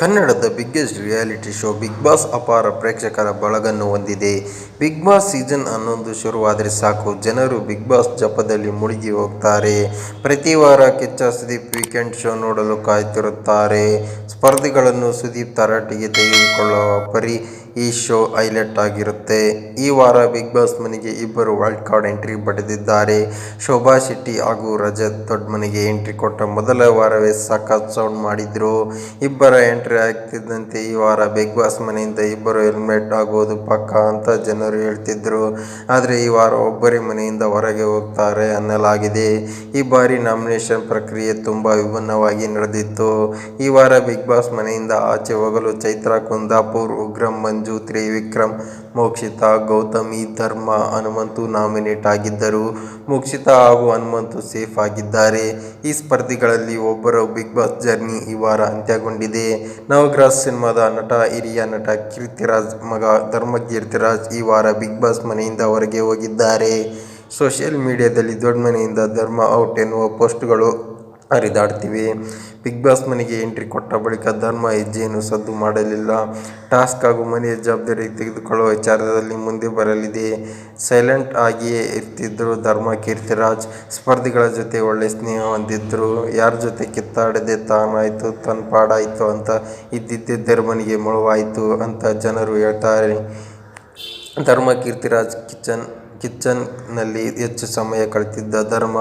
ಕನ್ನಡದ biggest reality show Bigg Boss ಅಪಾರ ಪ್ರೇಕ್ಷಕರ ಬಳಗನ್ನು ಹೊಂದಿದೆ. ಬಿಗ್ ಬಾಸ್ ಸೀಸನ್ ಹನ್ನೊಂದು ಶುರುವಾದರೆ ಸಾಕು. ಜನರು ಬಿಗ್ ಬಾಸ್ ಜಪದಲ್ಲಿ ಮುಳುಗಿ ಹೋಗ್ತಾರೆ. ಪ್ರತಿ ವಾರ ಕಿಚ್ಚ ಸುದೀಪ್ ವೀಕೆಂಡ್ ಶೋ ನೋಡಲು ಕಾಯ್ತಿರುತ್ತಾರೆ. ಸ್ಪರ್ಧಿಗಳನ್ನು ಸುದೀಪ್ ತರಾಟೆಗೆ ತೆಗೆದುಕೊಳ್ಳುವ ಪರಿ ಈ ಶೋ ಹೈಲೈಟ್ ಆಗಿರುತ್ತೆ. ಈ ವಾರ ಬಿಗ್ ಬಾಸ್ ಮನೆಗೆ ಇಬ್ಬರು ವೈಲ್ಡ್ ಕಾರ್ಡ್ ಎಂಟ್ರಿ ಪಡೆದಿದ್ದಾರೆ. ಶೋಭಾ ಶೆಟ್ಟಿ ಹಾಗೂ ರಜತ್ ದೊಡ್ಡ ಮನೆಗೆ ಎಂಟ್ರಿ ಕೊಟ್ಟ ಮೊದಲ ವಾರವೇ ಸಖತ್ ಸೌಂಡ್ ಮಾಡಿದ್ರು. ಇಬ್ಬರ ಎಂಟ್ರಿ ಆಗ್ತಿದ್ದಂತೆ ಈ ವಾರ ಬಿಗ್ ಬಾಸ್ ಮನೆಯಿಂದ ಇಬ್ಬರು ಹೆಲ್ಮೆಟ್ ಆಗೋದು ಪಕ್ಕ ಅಂತ ಜನರು ಹೇಳ್ತಿದ್ರು. ಆದರೆ ಈ ವಾರ ಒಬ್ಬರೇ ಮನೆಯಿಂದ ಹೊರಗೆ ಹೋಗ್ತಾರೆ ಅನ್ನಲಾಗಿದೆ. ಈ ಬಾರಿ ನಾಮಿನೇಷನ್ ಪ್ರಕ್ರಿಯೆ ತುಂಬಾ ವಿಭಿನ್ನವಾಗಿ ನಡೆದಿತ್ತು. ಈ ವಾರ ಬಿಗ್ ಬಾಸ್ ಮನೆಯಿಂದ ಆಚೆ ಹೋಗಲು ಚೈತ್ರ, ಕುಂದಾಪುರ್, ಉಗ್ರಂ, ಮಂಜು, ತ್ರಿವಿಕ್ರಮ್, ಮೋಕ್ಷಿತಾ, ಗೌತಮಿ, ಧರ್ಮ, ಹನುಮಂತು ನಾಮಿನೇಟ್ ಆಗಿದ್ದರು. ಮೋಕ್ಷಿತಾ ಹಾಗೂ ಹನುಮಂತು ಸೇಫ್ ಆಗಿದ್ದಾರೆ. ಈ ಸ್ಪರ್ಧಿಗಳಲ್ಲಿ ಒಬ್ಬರ ಬಿಗ್ ಬಾಸ್ ಜರ್ನಿ ಈ ವಾರ ಅಂತ್ಯಗೊಂಡಿದೆ. ನವಗ್ರಹ ಸಿನಿಮಾದ ನಟ, ಹಿರಿಯ ನಟ ಕೀರ್ತಿರಾಜ್, ಮಗ ಧರ್ಮ ಕೀರ್ತಿರಾಜ್ ಈ ವಾರ ಬಿಗ್ ಬಾಸ್ ಮನೆಯಿಂದ ಹೊರಗೆ ಹೋಗಿದ್ದಾರೆ. ಸೋಷಿಯಲ್ ಮೀಡಿಯಾದಲ್ಲಿ ದೊಡ್ಡ ಮನೆಯಿಂದ ಧರ್ಮ ಔಟ್ ಎನ್ನುವ ಪೋಸ್ಟ್ಗಳು ಹರಿದಾಡ್ತಿವೆ. ಬಿಗ್ ಬಾಸ್ ಮನೆಗೆ ಎಂಟ್ರಿ ಕೊಟ್ಟ ಬಳಿಕ ಧರ್ಮ ಹೆಜ್ಜೆಯನ್ನು ಸದ್ದು ಮಾಡಲಿಲ್ಲ. ಟಾಸ್ಕ್ ಹಾಗೂ ಮನೆಯ ಜವಾಬ್ದಾರಿ ತೆಗೆದುಕೊಳ್ಳುವ ವಿಚಾರದಲ್ಲಿ ಮುಂದೆ ಬರಲಿದೆ. ಸೈಲೆಂಟ್ ಆಗಿಯೇ ಇರ್ತಿದ್ದರು ಧರ್ಮ, ಕೀರ್ತಿರಾಜ್. ಸ್ಪರ್ಧಿಗಳ ಜೊತೆ ಒಳ್ಳೆ ಸ್ನೇಹ ಹೊಂದಿದ್ದರು ಯಾರ ಜೊತೆ ಕಿತ್ತಾಡದೆ ತಾನಾಯಿತು ತನ್ನ ಪಾಡಾಯಿತು ಅಂತ ಇದ್ದಿದ್ದೇ ಧರ್ಮನಿಗೆ ಮುಳುವಾಯಿತು ಅಂತ ಜನರು ಹೇಳ್ತಾರೆ. ಧರ್ಮ, ಕೀರ್ತಿರಾಜ್ ಕಿಚನ್ ಕಿಚನ್ನಲ್ಲಿ ಹೆಚ್ಚು ಸಮಯ ಕಳೆದಿದ್ದ ಧರ್ಮ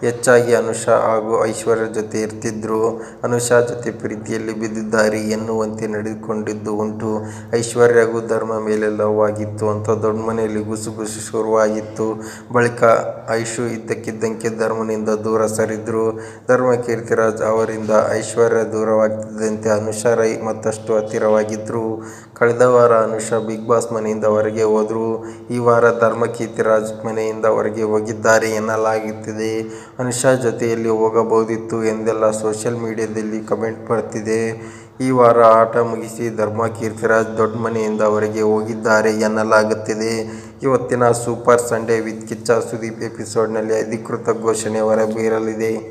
ಹೆಚ್ಚಾಗಿ ಅನುಷಾ ಹಾಗೂ ಐಶ್ವರ್ಯ ಜೊತೆ ಇರ್ತಿದ್ರು. ಅನುಷಾ ಜೊತೆ ಪ್ರೀತಿಯಲ್ಲಿ ಬಿದ್ದಿದ್ದಾರೆ ಎನ್ನುವಂತೆ ನಡೆದುಕೊಂಡಿದ್ದು ಉಂಟು. ಐಶ್ವರ್ಯಗೂ ಧರ್ಮ ಮೇಲೆ ಲವ್ ಆಗಿತ್ತು ಅಂತ ದೊಡ್ಡ ಮನೆಯಲ್ಲಿ ಗುಸುಗುಸು ಶುರುವಾಗಿತ್ತು. ಬಳಿಕ ಐಶು ಇದ್ದಕ್ಕಿದ್ದಂತೆ ಧರ್ಮನಿಂದ ದೂರ ಸರಿದ್ರು. ಧರ್ಮ ಕೀರ್ತಿರಾಜ್ ಅವರಿಂದ ಐಶ್ವರ್ಯ ದೂರವಾಗ್ತಿದ್ದಂತೆ ಅನುಷಾ ರೈ ಮತ್ತಷ್ಟು ಹತ್ತಿರವಾಗಿದ್ರು. ಕಳೆದ ವಾರ ಅನುಷಾ ಬಿಗ್ ಬಾಸ್ ಮನೆಯಿಂದ ಹೊರಗೆ ಹೋದ್ರು. ಈ ವಾರ ಧರ್ಮ ಮನೆಯಿಂದ ಹೊರಗೆ ಹೋಗಿದ್ದಾರೆ ಎನ್ನಲಾಗುತ್ತಿದೆ. ಅನುಷಾ ಜೊತೆಯಲ್ಲಿ ಹೋಗಬಹುದಿತ್ತು ಎಂದೆಲ್ಲ ಸೋಷಿಯಲ್ ಮೀಡಿಯಾದಲ್ಲಿ ಕಮೆಂಟ್ ಬರ್ತಿದೆ. ಈ ವಾರ ಆಟ ಮುಗಿಸಿ ಧರ್ಮ ಕೀರ್ತಿರಾಜ್ ದೊಡ್ಡ ಮನೆಯಿಂದ ಹೊರಗೆ ಹೋಗಿದ್ದಾರೆ ಎನ್ನಲಾಗುತ್ತಿದೆ. ಇವತ್ತಿನ super Sunday with Kichcha Sudeep ಎಪಿಸೋಡ್ನಲ್ಲಿ ಅಧಿಕೃತ ಘೋಷಣೆ ಹೊರಬೀಳಲಿದೆ